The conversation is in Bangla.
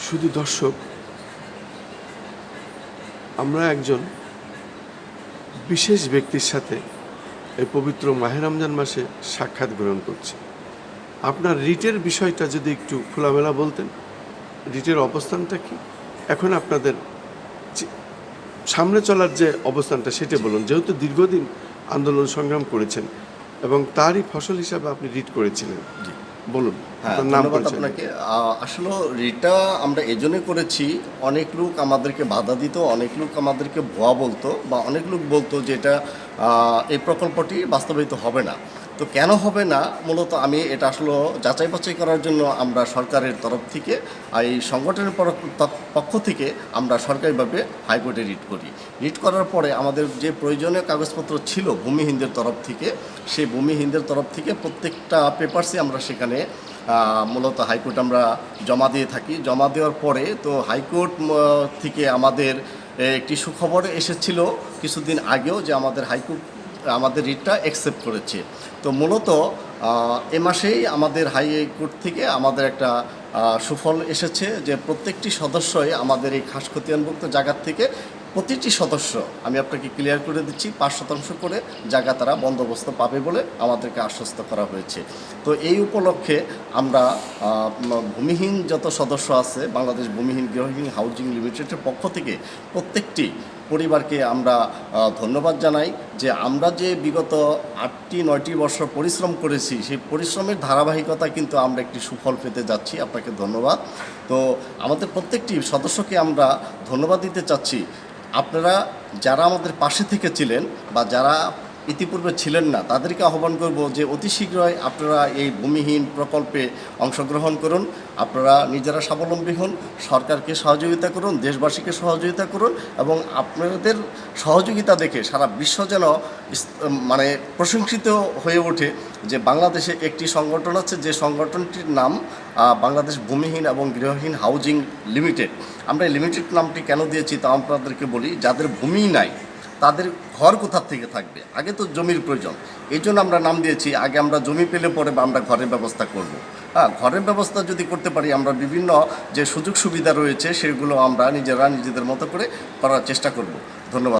শুধু দর্শক আমরা একজন বিশেষ ব্যক্তির সাথে এই পবিত্র মাহে রমজান মাসে সাক্ষাৎ গ্রহণ করছি। আপনার রিটের বিষয়টা যদি একটু খোলামেলা বলতেন রিটের অবস্থানটা কি? এখন আপনাদের সামনে চলার যে অবস্থানটা সেটা বলুন। যেহেতু দীর্ঘদিন আন্দোলন সংগ্রাম করেছেন এবং তারই ফসল হিসাবে আপনি রিট করেছিলেন। বলুন। নাম ধন্যবাদ আপনাকে। আহ, আসলে রিটা আমরা এজন্য করেছি অনেক লোক আমাদেরকে বাধা দিত অনেক লোক আমাদেরকে ভুয়া বলতো বা অনেক লোক বলতো যে এটা আহ, এই প্রকল্পটি বাস্তবায়িত হবে না। তো কেন হবে না? মূলত আমি এটা আসলে যাচাই বাছাই করার জন্য আমরা সরকারের তরফ থেকে এই সংগঠনের পক্ষ থেকে আমরা সরকারিভাবে হাইকোর্টে রিট করি। রিট করার পরে আমাদের যে প্রয়োজনীয় কাগজপত্র ছিল ভূমিহীনদের তরফ থেকে, সেই ভূমিহীনদের তরফ থেকে প্রত্যেকটা পেপারসই আমরা সেখানে মূলত হাইকোর্ট আমরা জমা দিয়ে থাকি। জমা দেওয়ার পরে তো হাইকোর্ট থেকে আমাদের একটি সুখবর এসেছিল কিছুদিন আগেও যে আমাদের হাইকোর্ট আমাদের রিটটা অ্যাকসেপ্ট করেছে। তো মূলত এ মাসেই আমাদের হাই কোর্ট থেকে আমাদের একটা সুফল এসেছে যে প্রত্যেকটি সদস্যই আমাদের এই খাস খতিয়ানভুক্ত জায়গার থেকে প্রতিটি সদস্য, আমি আপনাকে ক্লিয়ার করে দিচ্ছি, পাঁচ শতাংশ করে জায়গা তারা বন্দোবস্ত পাবে বলে আমাদেরকে আশ্বস্ত করা হয়েছে। তো এই উপলক্ষে আমরা ভূমিহীন যত সদস্য আছে, বাংলাদেশ ভূমিহীন গৃহহীন হাউজিং লিমিটেডের পক্ষ থেকে প্রত্যেকটি পরিবারকে আমরা ধন্যবাদ জানাই যে আমরা যে বিগত আটটি, নয়টি বছর পরিশ্রম করেছি, সেই পরিশ্রমের ধারাবাহিকতা কিন্তু আমরা একটি সুফল পেতে যাচ্ছি। আপনাকে ধন্যবাদ। তো আমাদের প্রত্যেকটি সদস্যকে আমরা ধন্যবাদ দিতে চাচ্ছি। আপনারা যারা আমাদের পাশে থেকে ছিলেন বা যারা ইতিপূর্বে ছিলেন না। তাদেরকে আহ্বান করব যে অতি শীঘ্রই আপনারা এই ভূমিহীন প্রকল্পে অংশগ্রহণ করুন। আপনারা নিজেরা স্বাবলম্বী হন, সরকারকে সহযোগিতা করুন, দেশবাসীকে সহযোগিতা করুন এবং আপনাদের সহযোগিতা দেখে সারা বিশ্ব যেন মানে প্রশংসিত হয়ে ওঠে যে বাংলাদেশে একটি সংগঠন আছে, যে সংগঠনটির নাম বাংলাদেশ ভূমিহীন এবং গৃহহীন হাউজিং লিমিটেড। আমরা এই লিমিটেড নামটি কেন দিয়েছি তা আপনাদেরকে বলি, যাদের ভূমি নাই তাদের ঘর কোথার থেকে থাকবে? আগে তো জমির প্রয়োজন। এই জন্য আমরা নাম দিয়েছি, আগে আমরা জমি পেলে পরে আমরা ঘরের ব্যবস্থা করব। হ্যাঁ ঘরের ব্যবস্থা যদি করতে পারি, আমরা বিভিন্ন যে সুযোগ সুবিধা রয়েছে, সেগুলো আমরা নিজেরা নিজেদের মতো করে করার চেষ্টা করব। ধন্যবাদ।